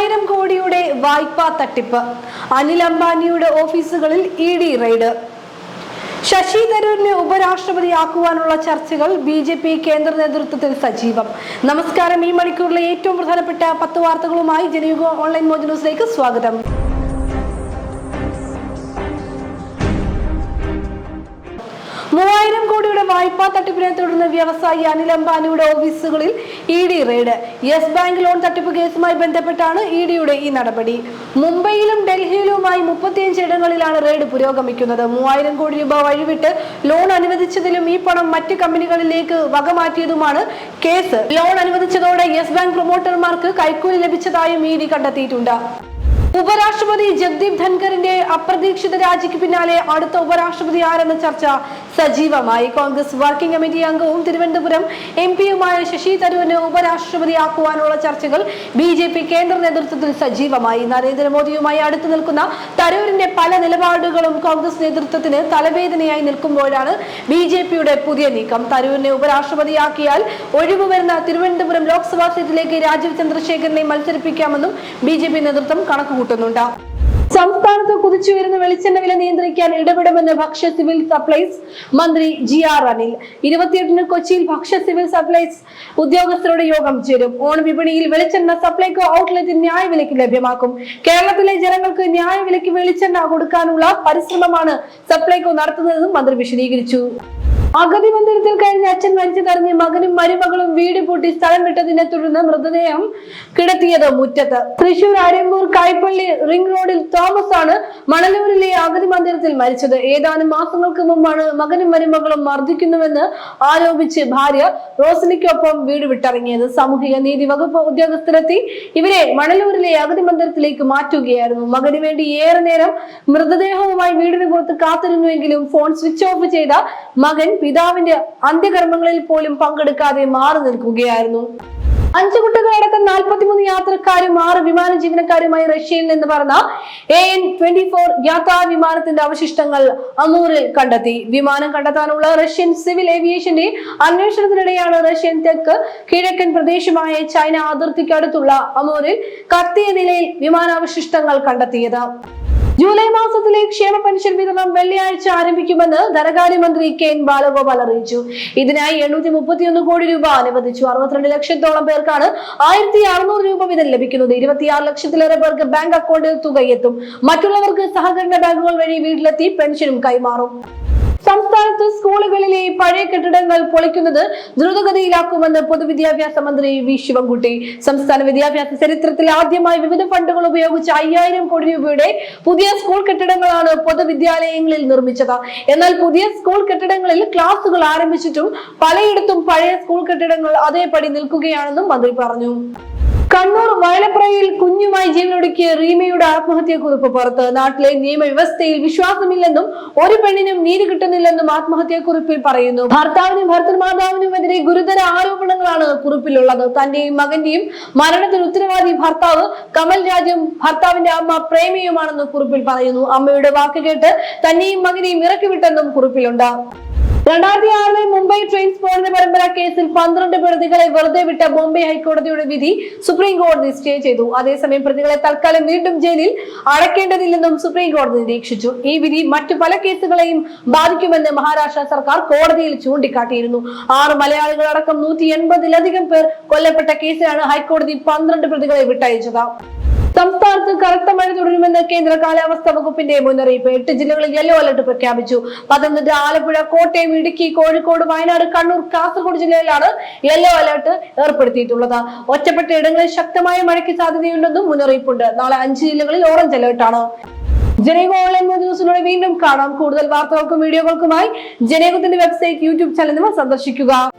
മൂവായിരം കോടിയുടെ വായ്പാ തട്ടിപ്പ്. അനിൽ അംബാനിയുടെ ഓഫീസുകളിൽ ഇ ഡി റെയ്ഡ്. ശശി തരൂരിനെ ഉപരാഷ്ട്രപതിയാക്കുവാനുള്ള ചർച്ചകൾ ബി ജെ പി കേന്ദ്ര നേതൃത്വത്തിൽ സജീവം. നമസ്കാരം ഈ മണിക്കൂറിലെ ഏറ്റവും പ്രധാനപ്പെട്ട പത്ത് വാർത്തകളുമായി ജനയുഗ ഓൺലൈൻ മോജ് ന്യൂസിലേക്ക് സ്വാഗതം. മൂവായിരം കോടിയുടെ വായ്പാ തട്ടിപ്പിനെ തുടർന്ന് വ്യവസായി അനിൽ അംബാനിയുടെ ഓഫീസുകളിൽ E D raid. Yes Bank loan തട്ടിപ്പ് കേസുമായി ബന്ധപ്പെട്ടാണ് ഇ ഡിയുടെ ഈ നടപടി. മുംബൈയിലും ഡൽഹിയിലുമായി മുപ്പത്തിയഞ്ച് ഇടങ്ങളിലാണ് റെയ്ഡ് പുരോഗമിക്കുന്നത്. മൂവായിരം കോടി രൂപ വഴിവിട്ട് ലോൺ അനുവദിച്ചതിലും ഈ പണം മറ്റ് കമ്പനികളിലേക്ക് വകമാറ്റിയതുമാണ് കേസ്. ലോൺ അനുവദിച്ചതോടെ യെസ് ബാങ്ക് പ്രൊമോട്ടർമാർക്ക് കൈക്കൂലി ലഭിച്ചതായും ഇ ഡി കണ്ടെത്തിയിട്ടുണ്ട്. ഉപരാഷ്ട്രപതി ജഗ്ദീപ് ധൻഖറിന്റെ അപ്രതീക്ഷിത രാജിക്ക് പിന്നാലെ അടുത്ത ഉപരാഷ്ട്രപതി ആരെന്ന ചർച്ച സജീവമായി കോൺഗ്രസ് വർക്കിംഗ് കമ്മിറ്റി അംഗവും തിരുവനന്തപുരം എം പിയുമായ ശശി തരൂരിനെ ഉപരാഷ്ട്രപതി ഉപരാഷ്ട്രപതിയാക്കുവാനുള്ള ചർച്ചകൾ ബി ജെ പി കേന്ദ്ര നേതൃത്വത്തിൽ സജീവമായി. നരേന്ദ്രമോദിയുമായി അടുത്തു നിൽക്കുന്ന തരൂരിന്റെ പല നിലപാടുകളും കോൺഗ്രസ് നേതൃത്വത്തിന് തലവേദനയായി നിൽക്കുമ്പോഴാണ് ബി ജെ പിയുടെ പുതിയ നീക്കം. തരൂരിനെ ഉപരാഷ്ട്രപതിയാക്കിയാൽ ഒഴിവ് വരുന്ന തിരുവനന്തപുരം ലോക്സഭാ സീറ്റിലേക്ക് രാജീവ് ചന്ദ്രശേഖരനെ മത്സരിപ്പിക്കാമെന്നും ബി നേതൃത്വം കണക്കുകൂട്ടുന്നുണ്ട്. സംസ്ഥാനത്ത് കുതിച്ചുയരുന്ന വെളിച്ചെണ്ണ വില നിയന്ത്രിക്കാൻ ഇടപെടുമെന്ന് ഭക്ഷ്യ സിവിൽ സപ്ലൈസ് മന്ത്രി ജി ആർ അനിൽ. ഇരുപത്തിയെട്ടിന് കൊച്ചിയിൽ ഭക്ഷ്യ സിവിൽ സപ്ലൈസ് ഉദ്യോഗസ്ഥരുടെ യോഗം ചേരും. ഓണവിപണിയിൽ വെളിച്ചെണ്ണ സപ്ലൈകോ ഔട്ട്ലെറ്റ് ന്യായവിലയ്ക്ക് ലഭ്യമാക്കും. കേരളത്തിലെ ജനങ്ങൾക്ക് ന്യായവിലയ്ക്ക് വെളിച്ചെണ്ണ കൊടുക്കാനുള്ള പരിശ്രമമാണ് സപ്ലൈകോ നടത്തുന്നതെന്നും മന്ത്രി വിശദീകരിച്ചു. അഗതി മന്ദിരത്തിൽ കഴിഞ്ഞ അച്ഛൻ മരിച്ചു മരിച്ചതറിഞ്ഞ് മകനും മരുമകളും വീട് പൂട്ടി സ്ഥലം വിട്ടതിനെ തുടർന്ന് മൃതദേഹം കിടത്തിയത് മുറ്റത്ത്. തൃശൂർ അരമ്പൂർ കൈപ്പള്ളി റിംഗ് റോഡിൽ തോമസ് ആണ് മണലൂരിലെ അഗതി മന്ദിരത്തിൽ മരിച്ചത്. ഏതാനും മാസങ്ങൾക്ക് മുമ്പാണ് മകനും മരുമകളും മർദ്ദിക്കുന്നുവെന്ന് ആരോപിച്ച് ഭാര്യ റോസിനിക്കൊപ്പം വീട് വിട്ടിറങ്ങിയത്. സാമൂഹിക നീതി വകുപ്പ് ഉദ്യോഗസ്ഥരെത്തി ഇവരെ മണലൂരിലെ അഗതി മന്ദിരത്തിലേക്ക് മാറ്റുകയായിരുന്നു. മകന് വേണ്ടി ഏറെ നേരം മൃതദേഹവുമായി വീടിന് പുറത്ത് കാത്തിരുന്നുവെങ്കിലും ഫോൺ സ്വിച്ച് ഓഫ് ചെയ്ത മകൻ പിതാവിന്റെ അന്ത്യകർമ്മങ്ങളിൽ പോലും പങ്കെടുക്കാതെ മാറി നിൽക്കുകയായിരുന്നു. അഞ്ചു കുട്ടികളടക്കം നാൽപ്പത്തിമൂന്ന് യാത്രക്കാരും ആറ് വിമാന ജീവനക്കാരുമായി റഷ്യയിൽ നിന്ന് പറഞ്ഞ എ എൻ ട്വന്റി ഫോർ യാത്രാ വിമാനത്തിന്റെ അവശിഷ്ടങ്ങൾ അമൂറിൽ കണ്ടെത്തി. വിമാനം കണ്ടെത്താനുള്ള റഷ്യൻ സിവിൽ ഏവിയേഷന്റെ അന്വേഷണത്തിനിടെയാണ് റഷ്യൻ തെക്ക് കിഴക്കൻ പ്രദേശമായ ചൈന അതിർത്തിക്കടുത്തുള്ള അമൂറിൽ കത്തിയ നിലയിൽ വിമാനാവശിഷ്ടങ്ങൾ കണ്ടെത്തിയത്. ജൂലൈ മാസത്തിലെ ക്ഷേമ പെൻഷൻ വിതരണം വെള്ളിയാഴ്ച ആരംഭിക്കുമെന്ന് ധനകാര്യമന്ത്രി കെ എൻ ബാലഗോപാൽ അറിയിച്ചു. ഇതിനായി എണ്ണൂറ്റി മുപ്പത്തിയൊന്ന് കോടി രൂപ അനുവദിച്ചു. അറുപത്തിരണ്ട് ലക്ഷത്തോളം പേർക്കാണ് ആയിരത്തി അറുന്നൂറ് രൂപ വീതം ലഭിക്കുന്നത്. ഇരുപത്തിയാറ് ലക്ഷത്തിലേറെ പേർക്ക് ബാങ്ക് അക്കൗണ്ടിൽ തുകയെത്തും. മറ്റുള്ളവർക്ക് സഹകരണ ബാങ്കുകൾ വഴി വീട്ടിലെത്തി പെൻഷനും കൈമാറും. സംസ്ഥാനത്ത് സ്കൂളുകളിലെ പഴയ കെട്ടിടങ്ങൾ പൊളിക്കുന്നത് ദ്രുതഗതിയിലാക്കുമെന്ന് പൊതുവിദ്യാഭ്യാസ മന്ത്രി വി ശിവൻകുട്ടി. സംസ്ഥാന വിദ്യാഭ്യാസ ചരിത്രത്തിൽ ആദ്യമായി വിവിധ ഫണ്ടുകൾ ഉപയോഗിച്ച് അയ്യായിരം കോടി രൂപയുടെ പുതിയ സ്കൂൾ കെട്ടിടങ്ങളാണ് പൊതുവിദ്യാലയങ്ങളിൽ നിർമ്മിച്ചത്. എന്നാൽ പുതിയ സ്കൂൾ കെട്ടിടങ്ങളിൽ ക്ലാസുകൾ ആരംഭിച്ചിട്ടും പലയിടത്തും പഴയ സ്കൂൾ കെട്ടിടങ്ങൾ അതേപടി നിൽക്കുകയാണെന്നും മന്ത്രി പറഞ്ഞു. കണ്ണൂർ വയലപ്രയിൽ കുഞ്ഞുമായി ജീവനൊടുക്കിയ റീമയുടെ ആത്മഹത്യാക്കുറിപ്പ് പുറത്ത്. നാട്ടിലെ നിയമവ്യവസ്ഥയിൽ വിശ്വാസമില്ലെന്നും ഒരു പെണ്ണിനും നീതി കിട്ടുന്നില്ലെന്നും ആത്മഹത്യാക്കുറിപ്പിൽ പറയുന്നു. ഭർത്താവിനും ഭർത്തൃമാതാവിനുമെതിരെ ഗുരുതര ആരോപണങ്ങളാണ് കുറിപ്പിലുള്ളത്. തന്റെയും മകന്റെയും മരണത്തിന് ഉത്തരവാദി ഭർത്താവ് കമൽ രാജും ഭർത്താവിന്റെ അമ്മ പ്രേമിയുമാണെന്ന് കുറിപ്പിൽ പറയുന്നു. അമ്മയുടെ വാക്ക് കേട്ട് തന്നെയും മകനെയും ഇറക്കിവിട്ടെന്നും കുറിപ്പിലുണ്ട്. രണ്ടായിരത്തി ആറിലെ മുംബൈ ട്രെയിൻ സ്ഫോടന പരമ്പര കേസിൽ പന്ത്രണ്ട് പ്രതികളെ വെറുതെ വിട്ട ബോംബെ ഹൈക്കോടതിയുടെ വിധി സുപ്രീം കോടതി സ്റ്റേ ചെയ്തു. അതേസമയം പ്രതികളെ തൽക്കാലം വീണ്ടും ജയിലിൽ അടയ്ക്കേണ്ടതില്ലെന്നും സുപ്രീം കോടതി നിരീക്ഷിച്ചു. ഈ വിധി മറ്റു പല കേസുകളെയും ബാധിക്കുമെന്ന് മഹാരാഷ്ട്ര സർക്കാർ കോടതിയിൽ ചൂണ്ടിക്കാട്ടിയിരുന്നു. ആറ് മലയാളികളടക്കം നൂറ്റി എൺപതിലധികം പേർ കൊല്ലപ്പെട്ട കേസിലാണ് ഹൈക്കോടതി പന്ത്രണ്ട് പ്രതികളെ വിട്ടയച്ചത്. സംസ്ഥാനത്ത് കനത്ത മഴ തുടരുമെന്ന് കേന്ദ്ര കാലാവസ്ഥാ വകുപ്പിന്റെ മുന്നറിയിപ്പ്. എട്ട് ജില്ലകളിൽ യെല്ലോ അലർട്ട് പ്രഖ്യാപിച്ചു. പത്തനംതിട്ട ആലപ്പുഴ കോട്ടയം ഇടുക്കി കോഴിക്കോട് വയനാട് കണ്ണൂർ കാസർഗോഡ് ജില്ലയിലാണ് യെല്ലോ അലർട്ട് ഏർപ്പെടുത്തിയിട്ടുള്ളത്. ഒറ്റപ്പെട്ട ഇടങ്ങളിൽ ശക്തമായ മഴയ്ക്ക് സാധ്യതയുണ്ടെന്നും മുന്നറിയിപ്പുണ്ട്. നാളെ അഞ്ച് ജില്ലകളിൽ ഓറഞ്ച് അലർട്ടാണ് ജനേക ഓൺലൈൻ ന്യൂസിലൂടെ വീണ്ടും കാണാം. കൂടുതൽ വാർത്തകൾക്കും വീഡിയോകൾക്കുമായി ജനേകത്തിന്റെ വെബ്സൈറ്റ് യൂട്യൂബ് ചാനൽ സന്ദർശിക്കുക.